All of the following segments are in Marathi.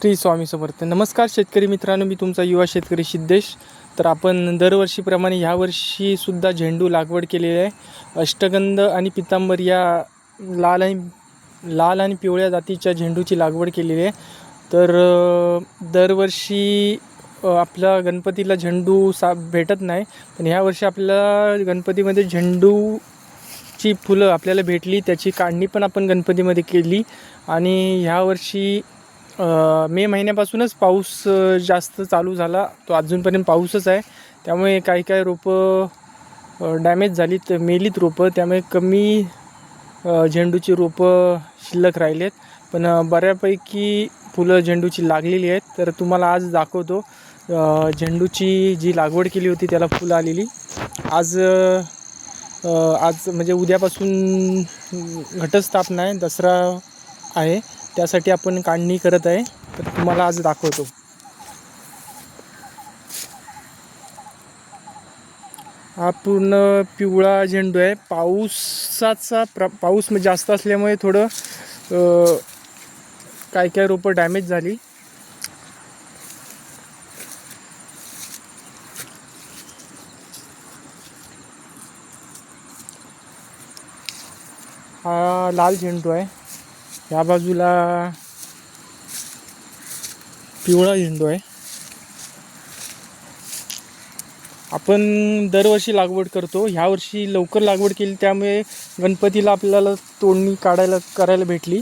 श्री स्वामी समर्थ. नमस्कार शेतकरी मित्रांनो मी तुमचा युवा शेतकरी सिद्धेश. तर आपण दरवर्षीप्रमाणे ह्या वर्षीसुद्धा झेंडू लागवड केलेली आहे. अष्टगंध आणि पितांबर या लाल आणि लाल आणि पिवळ्या जातीच्या झेंडूची लागवड केलेली आहे. तर दरवर्षी आपला आपल्या गणपतीला झेंडू सा भेटत नाही. पण ह्या वर्षी गणपतीमध्ये झेंडू ची फुलं आपल्याला भेटली. त्याची काढणी पण आपण गणपतीमध्ये केली. आणि ह्या वर्षी मे महिन्यापासूनच पाऊस जास्त चालू झाला. तो अजूनपर्यंत पाऊसच आहे. त्यामुळे काही काही रोपं डॅमेज झालीत. मेलीत रोपं. त्यामुळे कमी झेंडूची रोपं शिल्लक राहिलेत. पण बऱ्यापैकी फुलं झेंडूची लागलेली आहेत. तर तुम्हाला आज दाखवतो. झेंडूची जी लागवड केली होती त्याला फुलं आलेली. आज आज म्हणजे उद्यापासून घटस्थापना आहे. दसरा आहे. त्यासाठी आपण काढणी करत आहे. तर तुम्हाला आज दाखवतो. हा पूर्ण पिवळा झेंडू आहे. पाऊसाचा प्र पाऊस म्हणजे जास्त असल्यामुळे थोडं काय काय रोपं डॅमेज झाली. हा लाल झेंडू आहे. या बाजूला पिवळा झेंडू आहे. आपण दरवर्षी लागवड करतो. ह्या वर्षी लवकर लागवड केली त्यामुळे गणपतीला आपल्याला तोडणी काढायला करायला भेटली.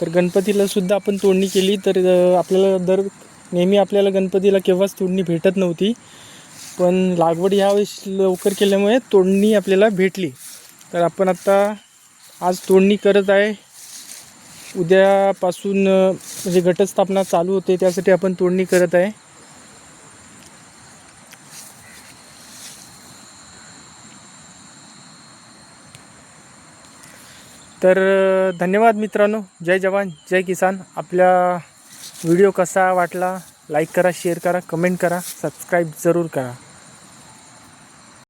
तर गणपतीला सुद्धा आपण तोडणी केली तर आपल्याला दर नेहमी आपल्याला गणपतीला केव्हाच तोडणी भेटत नव्हती. पण लागवड ह्यावेळेस लवकर केल्यामुळे तोडणी आपल्याला भेटली. तर आपण आत्ता आज तोडणी करत आहे. उद्यापासून म्हणजे घटस्थापना चालू होते त्यासाठी आपण तोडणी करत आहे. तर धन्यवाद मित्रांनो. जय जवान जय किसान. आपला व्हिडिओ कसा वाटला? लाईक करा शेअर करा कमेंट करा सबस्क्राईब जरूर करा.